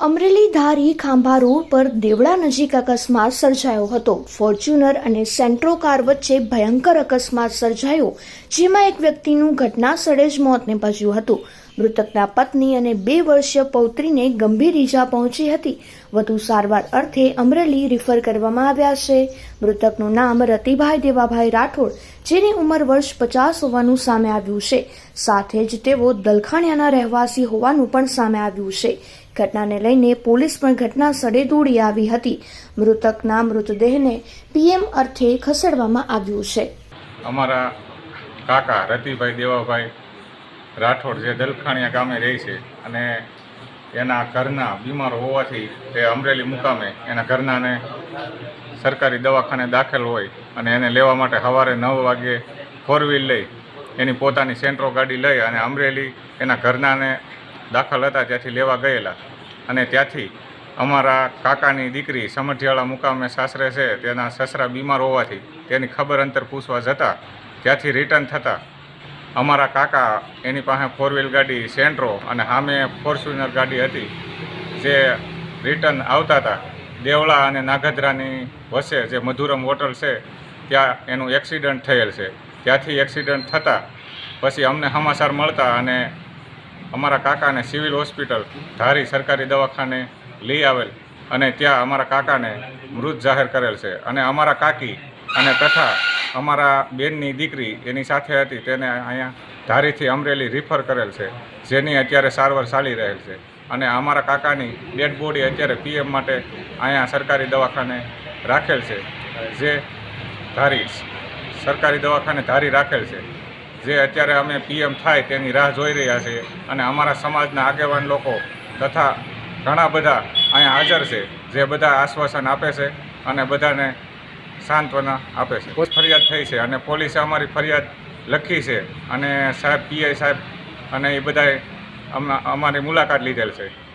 Amreli Dhari Khambha road પર દેવડા નજીક અકસ્માત સર્જાયો હતો. ફોર્ચ્યુનર અને સેન્ટ્રો કાર વચ્ચે ભયંકર અકસ્માત સર્જાયો, જેમાં એક વ્યક્તિનું ઘટના સ્થળે જ મોત નિપજ્યું હતું. મૃતકના પત્ની અને બે વર્ષીય પૌત્રીને ગંભીર ઈજા પહોંચી હતી. વધુ સારવાર અર્થે અમરેલી રિફર કરવામાં આવ્યા છે. મૃતકનું નામ રતિભાઈ દેવાભાઈ રાઠોડ જેની ઉંમર વર્ષ પચાસ હોવાનું સામે આવ્યું છે. સાથે જ તેઓ દલખાણિયાના રહેવાસી હોવાનું પણ સામે આવ્યું છે. ઘટનાને લઈને પોલીસ પણ ઘટના સ્થળે દોડી આવી હતી. મૃતકના મૃતદેહને પીએમ અર્થે ખસેડવામાં આવ્યું છે. અમારા કાકા રતિભાઈ દેવાભાઈ રાઠોડ જે દલખાણિયા ગામે રહે છે અને એના ઘરના બીમાર હોવાથી તે અમરેલી મુકામે એના ઘરનાને સરકારી દવાખાને દાખલ હોય અને એને લેવા માટે સવારે નવ વાગે ફોર વ્હીલ લઈ, એની પોતાની સેન્ટ્રો ગાડી લઈ અને અમરેલી એના ઘરનાને દાખલ હતા, ત્યાંથી લેવા ગયેલા. અને ત્યાંથી અમારા કાકાની દીકરી સમઢિયાળા મુકામે સાસરે છે, તેના સસરા બીમાર હોવાથી તેની ખબર અંતર પૂછવા જતાં ત્યાંથી રિટર્ન થતાં અમારા કાકા એની પાસે ફોર વ્હીલ ગાડી સેન્ટ્રો અને સામે ફોર્ચ્યુનર ગાડી હતી, જે રિટર્ન આવતા હતા. દેવળા અને નાગદરાની વચ્ચે જે મધુરમ હોટલ છે, ત્યાં એનું એક્સિડન્ટ થયેલ છે. ત્યાંથી એક્સિડન્ટ થતાં પછી અમને સમાચાર મળતા અને અમારા કાકાને સિવિલ હોસ્પિટલ ધારી સરકારી દવાખાને લઈ આવેલ અને ત્યાં અમારા કાકાને મૃત જાહેર કરેલ છે. અને અમારા કાકી અને તથા અમારા બેનની દીકરી એની સાથે હતી, તેને અહીંયા ધારીથી અમરેલી રિફર કરેલ છે, જેની અત્યારે સારવાર ચાલી રહેલ છે. અને અમારા કાકાની ડેડ બોડી અત્યારે પીએમ માટે અહીંયા સરકારી દવાખાને રાખેલ છે, જે ધારી સરકારી દવાખાને ધારી રાખેલ છે, જે અત્યારે અમે પીએમ થાય તેની રાહ જોઈ રહ્યા છીએ અને અમારા સમાજના આગેવાન લોકો તથા ઘણા બધા અહીંયા હાજર છે, જે બધા આશ્વાસન આપે છે અને બધાને સાંત્વના આપે છે. કોઈ ફરિયાદ થઈ છે અને પોલીસે અમારી ફરિયાદ લખી છે અને સાહેબ પીઆઈ સાહેબ અને એ બધાએ અમારી મુલાકાત લીધેલ છે.